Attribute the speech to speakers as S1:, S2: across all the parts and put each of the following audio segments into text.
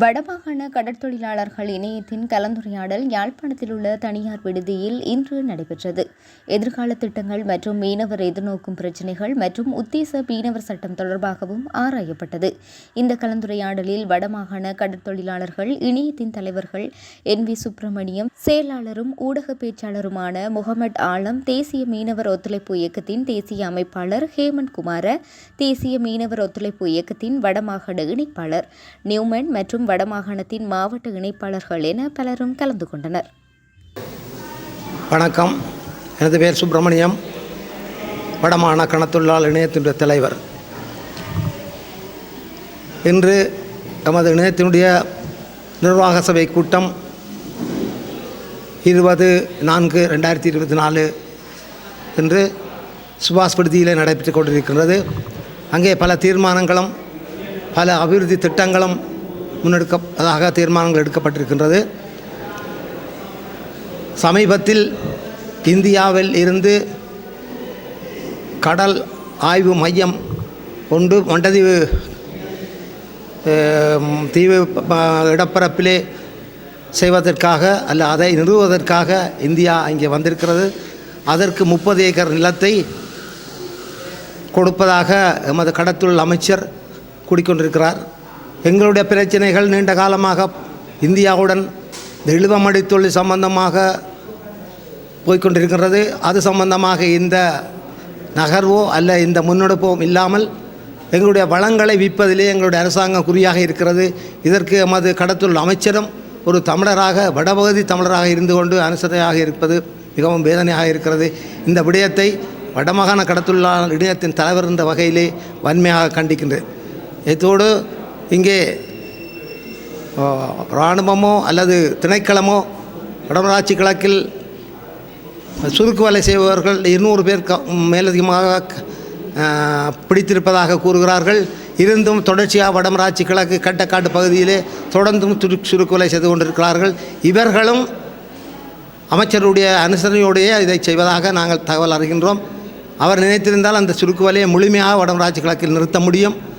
S1: வடமாகாண கடற்தொழிலாளர்கள் இணையத்தின் கலந்துரையாடல் யாழ்ப்பாணத்தில் உள்ள தனியார் விடுதியில் இன்று நடைபெற்றது. எதிர்கால திட்டங்கள் மற்றும் மீனவர் எதிர்நோக்கும் பிரச்சினைகள் மற்றும் உத்தேச மீனவர் சட்டம் தொடர்பாகவும் ஆராயப்பட்டது. இந்த கலந்துரையாடலில் வடமாகாண கடற்தொழிலாளர்கள் இணையத்தின் தலைவர்கள் என் வி சுப்பிரமணியம் செயலாளரும் ஊடக பேச்சாளருமான முகமது ஆலம் தேசிய மீனவர் ஒத்துழைப்பு இயக்கத்தின் தேசிய அமைப்பாளர் ஹேமந்த் குமார தேசிய மீனவர் ஒத்துழைப்பு இயக்கத்தின் வடமாகாண இணைப்பாளர் நியூமன் மற்றும் வடமாகாணத்தின் மாவட்ட இணைப்பாளர்கள் என பலரும் கலந்து கொண்டனர்.
S2: வணக்கம். எனது பேர் சுப்பிரமணியம். வடமாகாண கணத்தொழிலாளர் இணையத்தினுடைய தலைவர். இன்று எமது இணையத்தினுடைய நிர்வாக சபை கூட்டம் இருபது நான்கு ரெண்டாயிரத்தி இருபத்தி நாலு என்று சுபாஷ் விடுதியில் நடைபெற்று கொண்டிருக்கின்றது. அங்கே பல தீர்மானங்களும் பல அபிவிருத்தி திட்டங்களும் முன்னெடுக்கதாக தீர்மானங்கள் எடுக்கப்பட்டிருக்கின்றது. சமீபத்தில் இந்தியாவில் இருந்து கடல் ஆய்வு மையம் கொண்டு மண்டதீவு தீவு இடப்பரப்பிலே செய்வதற்காக அல்ல அதை நிறுவுவதற்காக இந்தியா இங்கே வந்திருக்கிறது. அதற்கு முப்பது ஏக்கர் நிலத்தை கொடுப்பதாக எமது கடத்துள் அமைச்சர் குடிக்கொண்டிருக்கிறார் எங்களுடைய பிரச்சனைகள் நீண்ட காலமாக இந்தியாவுடன் இந்த இழுவமடி தொழில் சம்பந்தமாக போய்க்கொண்டிருக்கிறது அது சம்பந்தமாக இந்த நகர்வோ அல்ல இந்த முன்னெடுப்போ இல்லாமல் எங்களுடைய வளங்களை விற்பதிலே எங்களுடைய அரசாங்கம் குறியாக இருக்கிறது. இதற்கு எமது கடத்துள்ள அமைச்சரும் ஒரு தமிழராக வடபகுதி தமிழராக இருந்து கொண்டு அனுசரணையாக இருப்பது மிகவும் வேதனையாக இருக்கிறது. இந்த விடயத்தை வடமாகாண கடத்துள்ள இணையத்தின் தலைவர் என்ற வகையிலே வன்மையாக கண்டிக்கின்றேன். இதோடு இங்கே இராணுவமோ அல்லது திணைக்களமோ வடமராட்சி கிழக்கில் சுருக்கு வேலை செய்பவர்கள் இருநூறு பேர் க- மேலதிகமாக பிடித்திருப்பதாக கூறுகிறார்கள். இருந்தும் தொடர்ச்சியாக வடமராட்சி கிழக்கு கட்டக்காட்டு பகுதியிலே தொடர்ந்தும் துரு சுருக்கு வேலை செய்து கொண்டிருக்கிறார்கள். இவர்களும் அமைச்சருடைய அனுசரணையோடையே இதை செய்வதாக நாங்கள் தகவல் அறிகின்றோம். அவர் நினைத்திருந்தால் அந்த சுருக்கு வலையை முழுமையாக வடமராட்சி கிழக்கில் நிறுத்த முடியும்.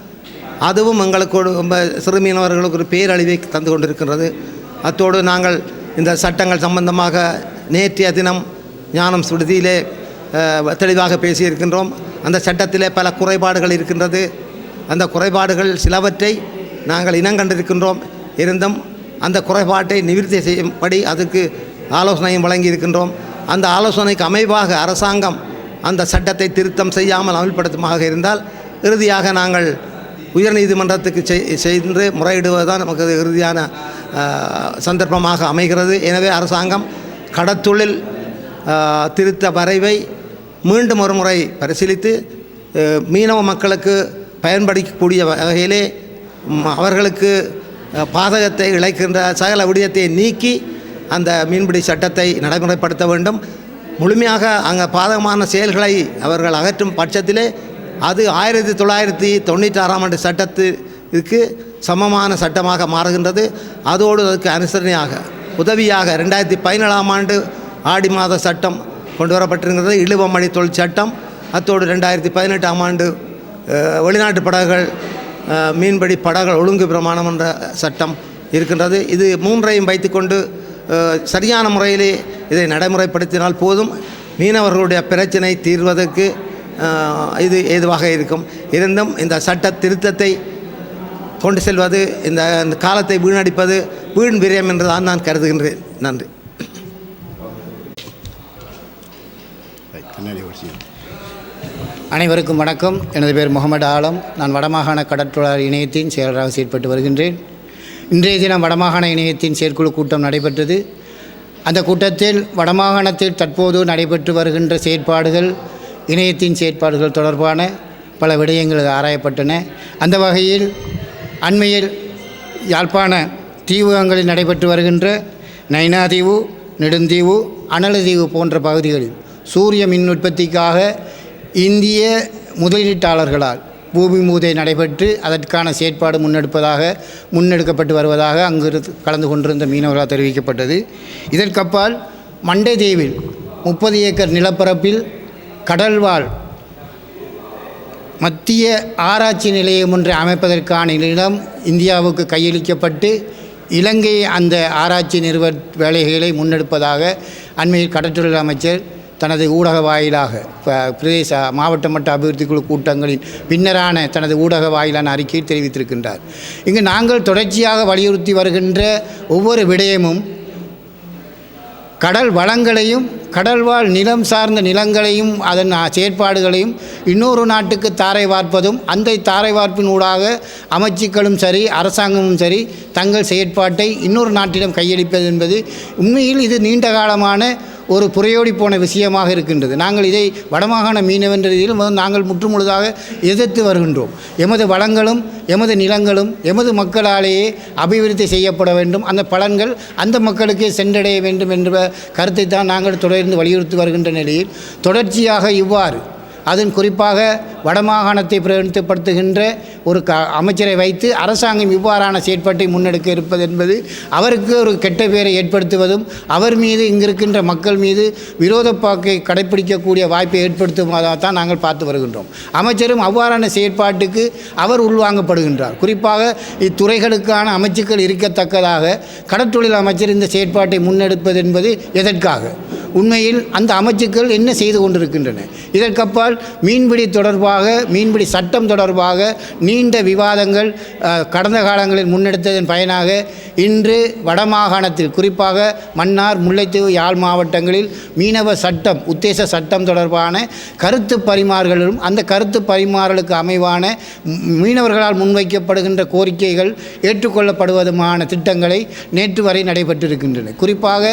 S2: அதுவும் எங்களுக்கு ஒரு ரொம்ப சிறுமியினவர்களுக்கு ஒரு பேரழிவை தந்து கொண்டிருக்கின்றது. அத்தோடு நாங்கள் இந்த சட்டங்கள் சம்பந்தமாக நேற்றைய தினம் ஞானம் சுடுதியிலே தெளிவாக பேசியிருக்கின்றோம். அந்த சட்டத்திலே பல குறைபாடுகள் இருக்கின்றது. அந்த குறைபாடுகள் சிலவற்றை நாங்கள் இனங்கண்டிருக்கின்றோம் இருந்தும் அந்த குறைபாட்டை நிவர்த்தி செய்யும்படி அதுக்கு ஆலோசனையும் வழங்கி இருக்கின்றோம் அந்த ஆலோசனைக்கு அமைவாக அரசாங்கம் அந்த சட்டத்தை திருத்தம் செய்யாமல் அமல்படுத்துமாக இருந்தால் இறுதியாக நாங்கள் உயர்நீதிமன்றத்துக்கு சென்று சென்று முறையிடுவதுதான் நமக்கு இறுதியான சந்தர்ப்பமாக அமைகிறது. எனவே அரசாங்கம் கடத்தொழில் திருத்த வரைவை மீண்டும் ஒரு முறை பரிசீலித்து மீனவ மக்களுக்கு பயன்படுத்தக்கூடிய வகையிலே அவர்களுக்கு பாதகத்தை இழைக்கின்ற சகல விடயத்தை நீக்கி அந்த மீன்பிடி சட்டத்தை நடைமுறைப்படுத்த வேண்டும். முழுமையாக அங்கே பாதகமான செயல்களை அவர்கள் அகற்றும் பட்சத்திலே அது ஆயிரத்தி தொள்ளாயிரத்தி தொண்ணூற்றாறாம் ஆண்டு சட்டத்திற்கு சமமான சட்டமாக மாறுகின்றது. அதோடு அதுக்கு அனுசரணையாக உதவியாக ரெண்டாயிரத்தி பதினேழாம் ஆண்டு ஆடி மாத சட்டம் கொண்டு வரப்பட்டிருக்கிறது இழுவமணி தொழில் சட்டம். அத்தோடு ரெண்டாயிரத்தி பதினெட்டாம் ஆண்டு வெளிநாட்டு படகுகள் மீன்பிடி படகுகள் ஒழுங்கு பிரமாணம் என்ற சட்டம் இருக்கின்றது. இது மூன்றையும் வைத்துக்கொண்டு சரியான முறையிலே இதை நடைமுறைப்படுத்தினால் போதும். மீனவர்களுடைய பிரச்சினை தீர்வதற்கு இது ஏதுவாக இருக்கும்? இருந்தும் இந்த சட்ட திருத்தத்தை கொண்டு செல்வது இந்த காலத்தை வீணடிப்பது வீண் விரயம் என்றுதான் நான் கருதுகின்றேன். நன்றி.
S3: அனைவருக்கும் வணக்கம். எனது பேர் முகமது ஆலம். நான் வடமாகாண கடற்றொழிலாளர் இணையத்தின் செயலராக செயற்பட்டு வருகின்றேன். இன்றைய தினம் வடமாகாண இணையத்தின் செயற்குழு கூட்டம் நடைபெற்றது. அந்த கூட்டத்தில் வடமாகாணத்தில் தற்போது நடைபெற்று வருகின்ற செயற்பாடுகள் இணையத்தின் செயற்பாடுகள் தொடர்பான பல விடயங்கள் ஆராயப்பட்டன. அந்த வகையில் அண்மையில் யாழ்ப்பாண தீவகங்களில் நடைபெற்று வருகின்ற நைனாதீவு நெடுந்தீவு அனலதீவு போன்ற பகுதிகளில் சூரிய மின் உற்பத்திக்காக இந்திய முதலீட்டாளர்களால் பூமி மூதை நடைபெற்று அதற்கான செயற்பாடு முன்னெடுப்பதாக முன்னெடுக்கப்பட்டு வருவதாக அங்கு கலந்து கொண்டிருந்த மீனவர்களால் தெரிவிக்கப்பட்டது. இதற்கப்பால் மண்டை தீவில் முப்பது ஏக்கர் நிலப்பரப்பில் கடல்வாழ். மத்திய ஆராய்ச்சி நிலையம் ஒன்றை அமைப்பதற்கான இடம் இந்தியாவுக்கு கையளிக்கப்பட்டு இலங்கை அந்த ஆராய்ச்சி நிறுவ வேலைகளை முன்னெடுப்பதாக அண்மையில் கடற்றொழில் அமைச்சர் தனது ஊடக வாயிலாக ப- பிரதேச மாவட்ட மட்ட அபிவிருத்தி குழு கூட்டங்களின் பின்னரான தனது ஊடக வாயிலான அறிக்கையை தெரிவித்திருக்கின்றார். இங்கு நாங்கள் தொடர்ச்சியாக வலியுறுத்தி வருகின்ற ஒவ்வொரு விடயமும் கடல் வளங்களையும் கடல்வாழ் நிலம் சார்ந்த நிலங்களையும் அதன் செயற்பாடுகளையும் இன்னொரு நாட்டுக்கு தாரை வார்ப்பதும் அந்த தாரை வார்ப்பின் ஊடாக அமைச்சுக்களும் சரி அரசாங்கமும் சரி தங்கள் செயற்பாட்டை இன்னொரு நாட்டிடம் கையளிப்பது என்பது உண்மையில் இது நீண்ட காலமான ஒரு புரையோடி போன விஷயமாக இருக்கின்றது. நாங்கள் இதை வடமாகாண மீனவென்ற ரீதியில் நாங்கள் முற்றுமுழுதாக எதிர்த்து வருகின்றோம். எமது வளங்களும் எமது நிலங்களும் எமது மக்களாலேயே அபிவிருத்தி செய்யப்பட வேண்டும். அந்த பலன்கள் அந்த மக்களுக்கே சென்றடைய வேண்டும் என்ற கருத்தை தான் நாங்கள் தொடர்ந்து வலியுறுத்தி வருகின்ற நிலையில் தொடர்ச்சியாக இவ்வாறு அதன் குறிப்பாக வடமாகாணத்தை பிரதிநிதிப்படுத்துகின்ற ஒரு க அமைச்சரை வைத்து அரசாங்கம் இவ்வாறான செயற்பாட்டை முன்னெடுக்க இருப்பது என்பது அவருக்கு ஒரு கெட்ட பெயரை ஏற்படுத்துவதும் அவர் மீது இங்கிருக்கின்ற மக்கள் மீது விரோத பாக்கை கடைப்பிடிக்கக்கூடிய வாய்ப்பை ஏற்படுத்துவதாக தான் நாங்கள் பார்த்து வருகின்றோம். அமைச்சரும் அவ்வாறான செயற்பாட்டுக்கு அவர் உள்வாங்கப்படுகின்றார். குறிப்பாக இத்துறைகளுக்கான அமைச்சுக்கள் இருக்கத்தக்கதாக கடற்றொழில் அமைச்சர் இந்த செயற்பாட்டை முன்னெடுப்பது என்பது எதற்காக? உண்மையில் அந்த அமைச்சுக்கள் என்ன செய்து கொண்டிருக்கின்றன? இதற்கப்பால் மீன்பிடி தொடர்பாக மீன்பிடி சட்டம் தொடர்பாக நீண்ட விவாதங்கள் கடந்த காலங்களில் முன்னெடுத்ததன் பயனாக இன்று வடமாகாணத்தில் குறிப்பாக மன்னார் முல்லைத்தீவு யாழ் மாவட்டங்களில் மீனவ சட்டம் உத்தேச சட்டம் தொடர்பான கருத்து பரிமாறுகளும் அந்த கருத்து பரிமாறலுக்கு அமைவான மீனவர்களால் முன்வைக்கப்படுகின்ற கோரிக்கைகள் ஏற்றுக்கொள்ளப்படுவதுமான திட்டங்களை நேற்று வரை நடைபெற்றிருக்கின்றன. குறிப்பாக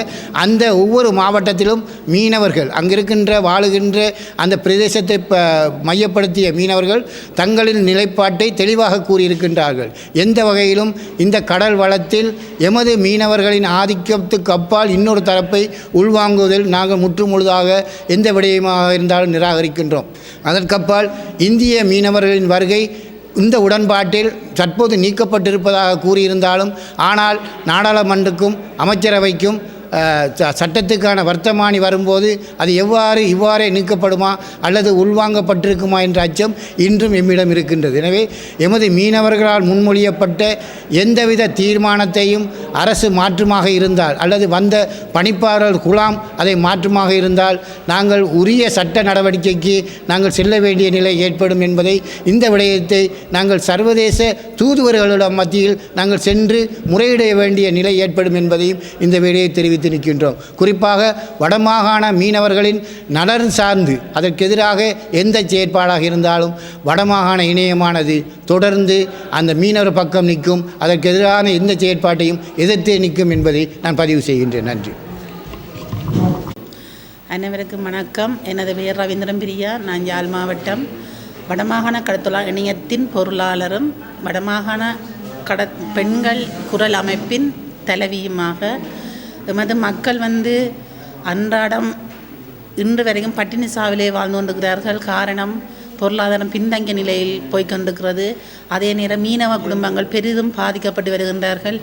S3: அந்த ஒவ்வொரு மாவட்டத்திலும் மீனவர்கள். அங்கிருக்கின்ற வாழுகின்ற அந்த பிரதேசத்தை ப மையப்படுத்திய மீனவர்கள் தங்களின் நிலைப்பாட்டை தெளிவாக கூறியிருக்கின்றார்கள். எந்த வகையிலும் இந்த கடல் வளத்தில் எமது மீனவர்களின் ஆதிக்கத்துக்கு அப்பால் இன்னொரு தரப்பை உள்வாங்குவதில் நாங்கள் முற்றுமுழுதாக எந்த விடயமாக இருந்தாலும் நிராகரிக்கின்றோம். அதற்கப்பால் இந்திய மீனவர்களின் வருகை இந்த உடன்பாட்டில் தற்போது நீக்கப்பட்டிருப்பதாக கூறியிருந்தாலும் ஆனால் நாடாளுமன்றக்கும் அமைச்சரவைக்கும் சட்டத்துக்கான வர்த்தமானி வரும்போது அது எவ்வாறு இவ்வாறே நீக்கப்படுமா அல்லது உள்வாங்கப்பட்டிருக்குமா என்ற அச்சம் இன்றும் எம்மிடம் இருக்கின்றது. எனவே எமது மீனவர்களால் முன்மொழியப்பட்ட எந்தவித தீர்மானத்தையும் அரசு மாற்றுமாக இருந்தால் அல்லது வந்த பணிப்பாளர் குழாம் அதை மாற்றுமாக இருந்தால் நாங்கள் உரிய சட்ட நடவடிக்கைக்கு நாங்கள் செல்ல வேண்டிய நிலை ஏற்படும் என்பதை இந்த விடயத்தை நாங்கள் சர்வதேச தூதுவர்களிடம் மத்தியில் நாங்கள் சென்று முறையிட வேண்டிய நிலை ஏற்படும் என்பதையும் இந்த விடையை தெரிவித்து நிற்கின்றோம் குறிப்பாக வடமாகாண மீனவர்களின் நலன் சார்ந்து அதற்கு எதிராக எந்த செயற்பாடாக இருந்தாலும் வடமாகாண இணையமானது தொடர்ந்து அந்த மீனவர் பக்கம் நிற்கும். அதற்கு எதிரான எந்த செயற்பாட்டையும் எதிர்த்தே நிற்கும் என்பதை நான் பதிவு செய்கின்றேன். நன்றி.
S4: அனைவருக்கும் வணக்கம். எனது பெயர் ரவீந்திரன் பிரியா. நான் யாழ் மாவட்டம் வடமாகாண கடத்தொழா இணையத்தின் பொருளாளரும் வடமாகாண கட பெண்கள் குரல் அமைப்பின் தலைவியுமாக எமது மக்கள் வந்து அன்றாடம் இன்று வரைக்கும் பட்டினி சாவிலே வாழ்ந்து கொண்டிருக்கிறார்கள். காரணம் பொருளாதாரம் பின்தங்கிய நிலையில் போய்க்கொண்டிருக்கிறது அதே நேரம் மீனவ குடும்பங்கள் பெரிதும் பாதிக்கப்பட்டு வருகின்றார்கள்.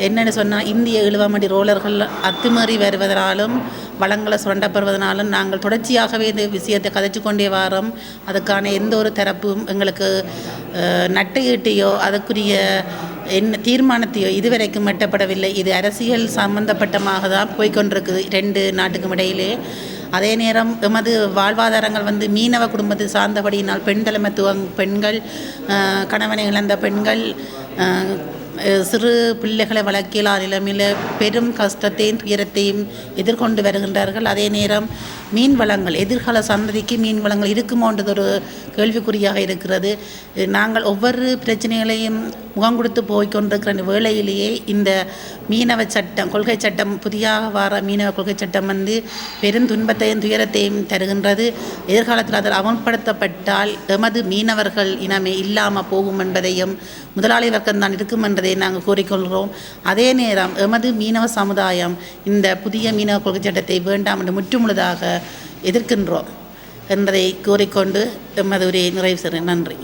S4: என்னென்னு சொன்னால் இந்திய இழுவமடி ரோலர்கள் அத்துமீறி வருவதனாலும் வளங்களை சுரண்டப்படுவதனாலும் நாங்கள் தொடர்ச்சியாகவே இந்த விஷயத்தை கதைச்சு கொண்டே வாரோம். அதுக்கான எந்த ஒரு தரப்பும் எங்களுக்கு அஹ், நட்டையீட்டியோ அதற்குரிய என்ன தீர்மானத்தையோ இதுவரைக்கும் எட்டப்படவில்லை. இது அரசியல் சம்பந்தப்பட்டமாக தான் போய்க்கொண்டிருக்குது ரெண்டு நாட்டுக்கும் இடையிலே. அதே நேரம் எமது வாழ்வாதாரங்கள் வந்து மீனவ குடும்பத்தை சார்ந்தபடியினால் பெண் தலைமைத்துவம் பெண்கள் கணவனை இழந்த பெண்கள் சிறு பிள்ளைகளை வளர்க்கிலா நிலைமையில் பெரும் கஷ்டத்தையும் துயரத்தையும் எதிர்கொண்டு வருகின்றார்கள். அதே நேரம் மீன் வளங்கள் எதிர்கால சந்ததிக்கு மீன் வளங்கள் இருக்குமோன்றது ஒரு கேள்விக்குறியாக இருக்கிறது. நாங்கள் ஒவ்வொரு பிரச்சனைகளையும் முகம் கொடுத்து போய்க்கொண்டிருக்கிற வேளையிலேயே இந்த மீனவ சட்டம் கொள்கை சட்டம் புதியாக வர மீனவ கொள்கை சட்டம் வந்து பெரும் துன்பத்தையும் துயரத்தையும் தருகின்றது. எதிர்காலத்தில் அதில் அமல்படுத்தப்பட்டால் எமது மீனவர்கள் இனமே இல்லாமல் போகும் என்பதையும் முதலாளி வர்க்கம் தான் இருக்கும் என்பதையும் நாங்கள் கூறிக்கொள்கிறோம். அதே நேரம் எமது மீனவ சமுதாயம் இந்த புதிய மீனவ கொள்கை சட்டத்தை வேண்டாம் என்று முற்றுமுழுதாக எதிர்க்கின்றோம். என்பதை கூறிக்கொண்டு எமது உரையை நிறைவு செய்கிறேன். நன்றி.